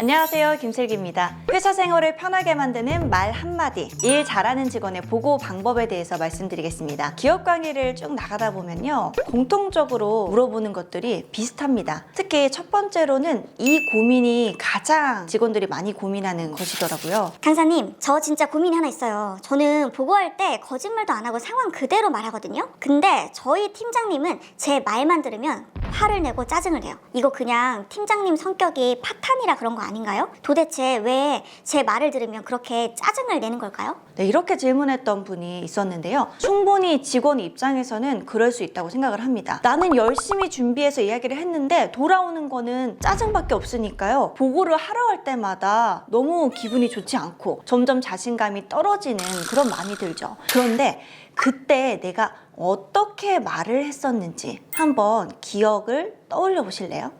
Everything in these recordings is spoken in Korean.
안녕하세요. 김슬기입니다. 회사 생활을 편하게 만드는 말 한마디. 일 잘하는 직원의 보고 방법에 대해서 말씀드리겠습니다. 기업 강의를 쭉 나가다 보면요. 공통적으로 물어보는 것들이 비슷합니다. 특히 첫 번째로는 이 고민이 가장 직원들이 많이 고민하는 것이더라고요. 강사님, 저 진짜 고민이 하나 있어요. 저는 보고할 때 거짓말도 안 하고 상황 그대로 말하거든요. 근데 저희 팀장님은 제 말만 들으면 화를 내고 짜증을 내요. 이거 그냥 팀장님 성격이 파탄이라 그런 거 아 닌가요? 도대체 왜 제 말을 들으면 그렇게 짜증을 내는 걸까요? 네, 이렇게 질문했던 분이 있었는데요. 충분히 직원 입장에서는 그럴 수 있다고 생각을 합니다. 나는 열심히 준비해서 이야기를 했는데 돌아오는 거는 짜증밖에 없으니까요. 보고를 하러 갈 때마다 너무 기분이 좋지 않고 점점 자신감이 떨어지는 그런 마음이 들죠. 그런데 그때 내가 어떻게 말을 했었는지 한번 기억을 떠올려 보실래요?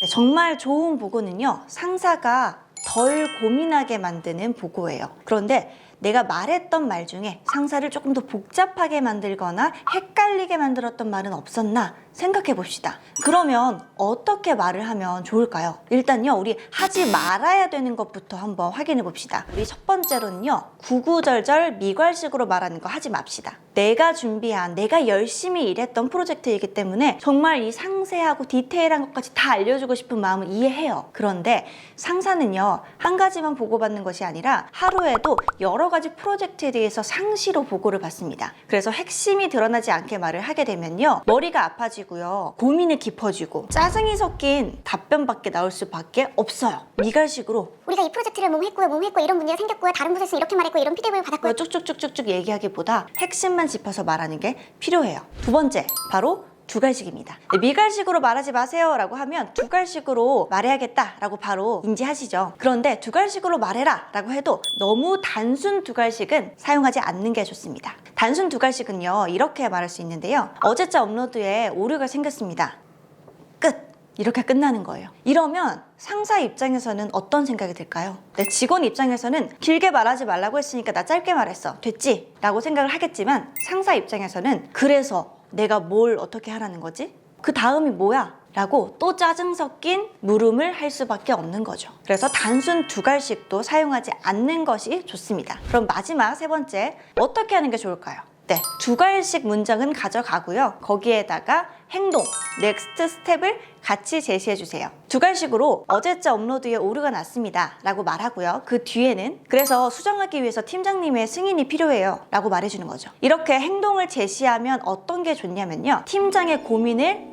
네, 정말 좋은 보고는요, 상사가 덜 고민하게 만드는 보고예요. 그런데 내가 말했던 말 중에 상사를 조금 더 복잡하게 만들거나 헷갈리게 만들었던 말은 없었나 생각해 봅시다. 그러면 어떻게 말을 하면 좋을까요? 일단요, 우리 하지 말아야 되는 것부터 한번 확인해 봅시다. 우리 첫 번째로는요, 구구절절 미괄식으로 말하는 거 하지 맙시다. 내가 준비한, 내가 열심히 일했던 프로젝트이기 때문에 정말 이 상세하고 디테일한 것까지 다 알려주고 싶은 마음은 이해해요. 그런데 상사는요, 한 가지만 보고받는 것이 아니라 하루에도 여러 가지 프로젝트에 대해서 상시로 보고를 받습니다. 그래서 핵심이 드러나지 않게 말을 하게 되면요, 머리가 아파지고요, 고민이 깊어지고, 짜증이 섞인 답변밖에 나올 수밖에 없어요. 미갈식으로 우리가 이 프로젝트를 뭐 했고요, 뭐 했고, 이런 문제가 생겼고요, 다른 부서에서 이렇게 말했고, 이런 피드백을 받았고요. 쭉쭉쭉쭉쭉 얘기하기보다 핵심만 짚어서 말하는 게 필요해요. 두 번째, 바로 두갈식입니다. 네, 미갈식으로 말하지 마세요 라고 하면 두갈식으로 말해야겠다 라고 바로 인지하시죠. 그런데 두갈식으로 말해라 라고 해도 너무 단순 두갈식은 사용하지 않는 게 좋습니다. 단순 두갈식은요, 이렇게 말할 수 있는데요. 어제자 업로드에 오류가 생겼습니다. 끝! 이렇게 끝나는 거예요. 이러면 상사 입장에서는 어떤 생각이 들까요? 내 직원 입장에서는 길게 말하지 말라고 했으니까 나 짧게 말했어. 됐지? 라고 생각을 하겠지만 상사 입장에서는 그래서 내가 뭘 어떻게 하라는 거지? 그 다음이 뭐야? 라고 또 짜증 섞인 물음을 할 수밖에 없는 거죠. 그래서 단순 두갈식도 사용하지 않는 것이 좋습니다. 그럼 마지막 세 번째, 어떻게 하는 게 좋을까요? 네, 두갈식 문장은 가져가고요. 거기에다가 행동, 넥스트 스텝을 같이 제시해 주세요. 두갈식으로 어제자 업로드에 오류가 났습니다. 라고 말하고요. 그 뒤에는 그래서 수정하기 위해서 팀장님의 승인이 필요해요. 라고 말해주는 거죠. 이렇게 행동을 제시하면 어떤 게 좋냐면요. 팀장의 고민을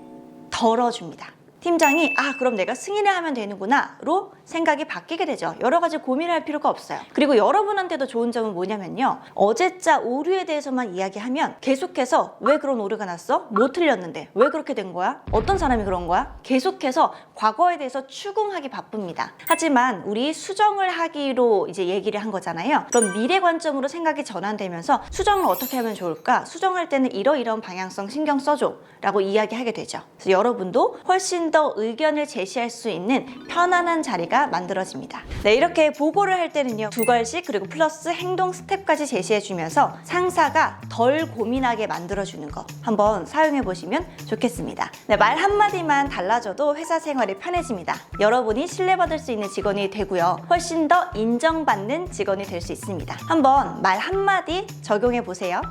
덜어줍니다. 팀장이 아 그럼 내가 승인을 하면 되는구나 로 생각이 바뀌게 되죠. 여러 가지 고민을 할 필요가 없어요. 그리고 여러분한테도 좋은 점은 뭐냐면요. 어제자 오류에 대해서만 이야기하면 계속해서 왜 그런 오류가 났어? 뭐 틀렸는데? 왜 그렇게 된 거야? 어떤 사람이 그런 거야? 계속해서 과거에 대해서 추궁하기 바쁩니다. 하지만 우리 수정을 하기로 이제 얘기를 한 거잖아요. 그럼 미래 관점으로 생각이 전환되면서 수정을 어떻게 하면 좋을까? 수정할 때는 이러이러한 방향성 신경 써줘 라고 이야기하게 되죠. 그래서 여러분도 훨씬 더 의견을 제시할 수 있는 편안한 자리가 만들어집니다. 네, 이렇게 보고를 할 때는요. 두 걸씩 그리고 플러스 행동 스텝까지 제시해 주면서 상사가 덜 고민하게 만들어 주는 거 한번 사용해 보시면 좋겠습니다. 네, 말 한마디만 달라져도 회사 생활이 편해집니다. 여러분이 신뢰받을 수 있는 직원이 되고요. 훨씬 더 인정받는 직원이 될 수 있습니다. 한번 말 한마디 적용해 보세요.